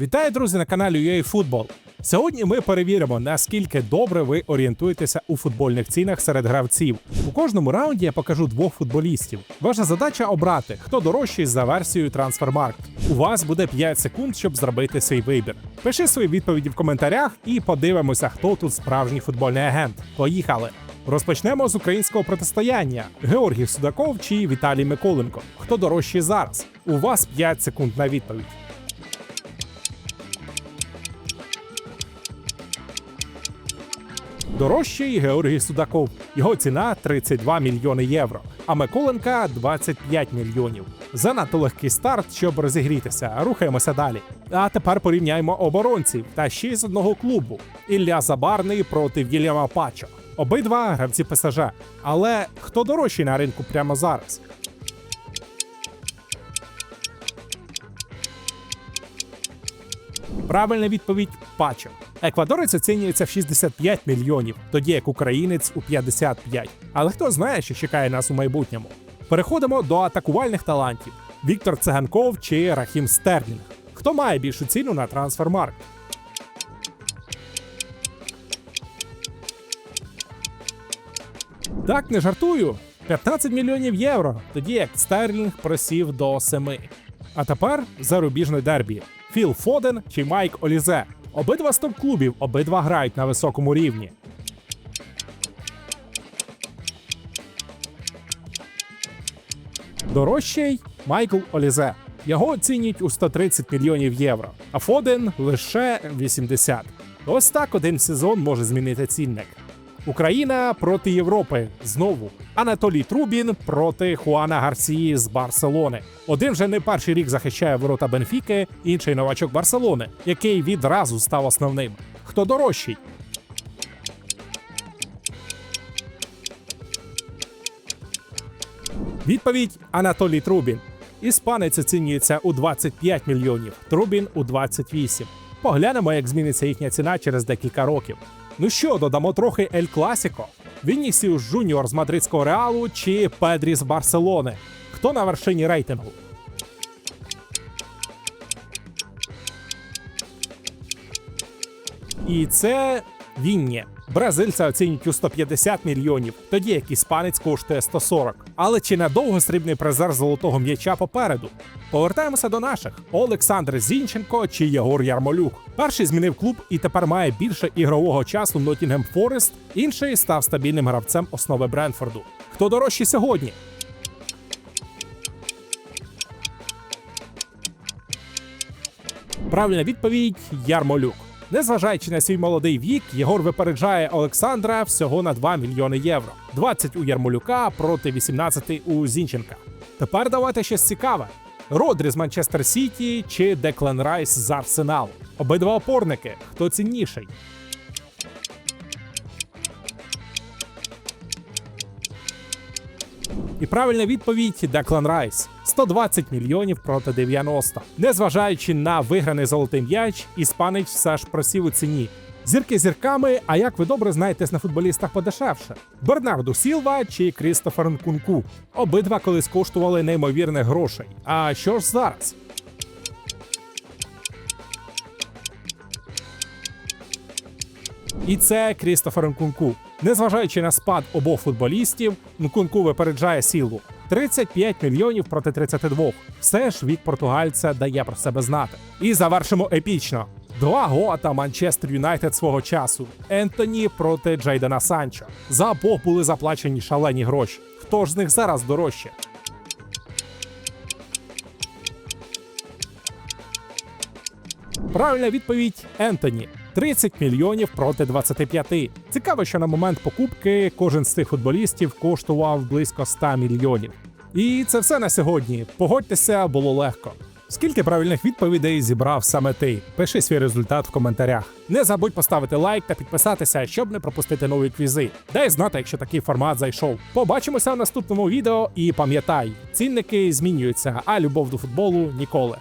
Вітаю, друзі, на каналі UA. Сьогодні ми перевіримо, наскільки добре ви орієнтуєтеся у футбольних цінах серед гравців. У кожному раунді я покажу двох футболістів. Ваша задача обрати, хто дорожчий за версією Transfermarkt. У вас буде 5 секунд, щоб зробити свій вибір. Пиши свої відповіді в коментарях і подивимося, хто тут справжній футбольний агент. Поїхали! Розпочнемо з українського протистояння: Георгій Судаков чи Віталій Миколенко. Хто дорожчий зараз? У вас 5 секунд на відповідь. Дорожчий Георгій Судаков. Його ціна 32 мільйони євро, а Миколенка 25 мільйонів. Занадто легкий старт, щоб розігрітися. Рухаємося далі. А тепер порівняємо оборонців та ще з одного клубу: Ілля Забарний проти Вільяма Пачо. Обидва гравці ПСЖ. Але хто дорожчий на ринку прямо зараз? Правильна відповідь Пачо. Еквадорець оцінюється в 65 мільйонів, тоді як українець у 55. Але хто знає, що чекає нас у майбутньому. Переходимо до атакувальних талантів: Віктор Циганков чи Рахім Стерлінг. Хто має більшу ціну на трансфермаркт? Так, не жартую. 15 мільйонів євро, тоді як Стерлінг просів до 7. А тепер зарубіжне дербі: Філ Фоден чи Майк Олізе. Обидва з топ-клубів, обидва грають на високому рівні. Дорожчий Майкл Олізе. Його оцінюють у 130 мільйонів євро, а Фоден лише 80. Ось так один сезон може змінити цінник. Україна проти Європи знову. Анатолій Трубін проти Хуана Гарсії з Барселони. Один вже не перший рік захищає ворота Бенфіки, інший новачок Барселони, який відразу став основним. Хто дорожчий? Відповідь Анатолій Трубін. Іспанець оцінюється у 25 мільйонів, Трубін у 28. Поглянемо, як зміниться їхня ціна через декілька років. Ну що, додамо трохи Ель Класіко. Вінісіус Жуніор з мадридського реалу чи Педрі з Барселони. Хто на вершині рейтингу? І це Вінні. Бразильця оцінюють у 150 мільйонів, тоді як іспанець коштує 140. Але чи надовго срібний призер золотого м'яча попереду? Повертаємося до наших: Олександр Зінченко чи Єгор Ярмолюк. Перший змінив клуб і тепер має більше ігрового часу в Ноттінгем Форест, інший став стабільним гравцем основи Бренфорду. Хто дорожчий сьогодні? Правильна відповідь Ярмолюк. Незважаючи на свій молодий вік, Єгор випереджає Олександра всього на 2 мільйони євро. 20 у Ярмолюка проти 18 у Зінченка. Тепер давайте щось цікаве: Родрі з Манчестер Сіті чи Деклан Райс з Арсеналу. Обидва опорники. Хто цінніший? І правильна відповідь Деклан Райс 120 мільйонів проти 90. Незважаючи на виграний золотий м'яч, іспанець все ж просів у ціні. Зірки зірками, а як ви добре знаєтесь на футболістах подешевше: Бернарду Сілва чи Крістофер Нкунку. Обидва колись коштували неймовірних грошей. А що ж зараз? І це Крістофер Нкунку. Незважаючи на спад обох футболістів, Нкунку випереджає сілу 35 мільйонів проти 32. Все ж вік португальця дає про себе знати. І завершимо епічно. Два гота Манчестер Юнайтед свого часу. Ентоні проти Джейдена Санчо. За обох були заплачені шалені гроші. Хто ж з них зараз дорожче? Правильна відповідь Ентоні. 30 мільйонів проти 25. Цікаво, що на момент покупки кожен з цих футболістів коштував близько 100 мільйонів. І це все на сьогодні. Погодьтеся, було легко. Скільки правильних відповідей зібрав саме ти? Пиши свій результат в коментарях. Не забудь поставити лайк та підписатися, щоб не пропустити нові квізи. Дай знати, якщо такий формат зайшов. Побачимося в наступному відео і пам'ятай, цінники змінюються, а любов до футболу ніколи.